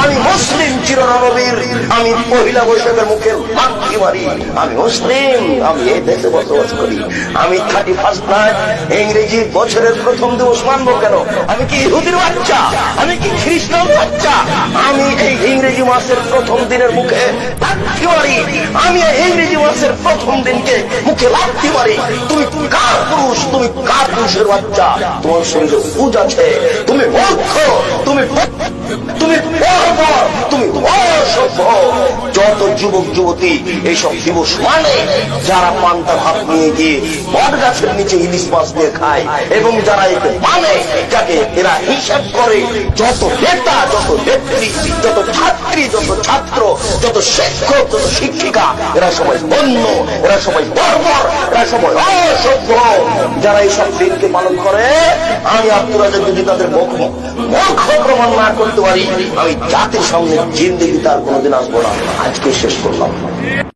আমি মুসলিম চিরনবীর, আমি পহিলা বৈশাখের মুখের মাক্ষি মারি আমি মুসলিম, আমি এই দেশে বসবাস করি। আমি থার্টি ফার্স্ট নাইট, ইংরেজি বছরের প্রথম দিবস মানবো কেন? আমি কি ইহুদির বাচ্চা? আমি কি খ্রিস্টান বাচ্চা? আমি এই ইংরেজি মাসের প্রথম দিনের মুখে লাথি মারি আমি এই ইংরেজি মাসের প্রথম দিনকে মুখে লাথি মারি তুমি কার পুরুষ? তুমি কার পুরুষের বাচ্চা? তোমার শরীরে পুজ আছে। তুমি মূর্খ। তুমি যত যুবক, যুবতী, এইসব দিবস মানে যারা পান্তা ভাত নিয়ে গিয়ে বট গাছের নিচে ইলিশ মাছ দিয়ে খায় এবং যারা একে মানে যাকে এরা হিসাব করে, যত নেতা, যত নেত্রী, যত ছাত্রী, যত ছাত্র, যত শিক্ষক, যত শিক্ষিকা, এরা সবাই বন্য এরা সবাই বর্বর, এরা সবাই অসভ্য। যারা এইসব দিনকে পালন করে, আমি আব্দুল রাজা যদি তাদের মুখ মুখ প্রমাণ না করতে পারি। আমি জাতির সামনে জিন্দিগি তার কোনোদিন আসব না। আজকে শেষ করলাম।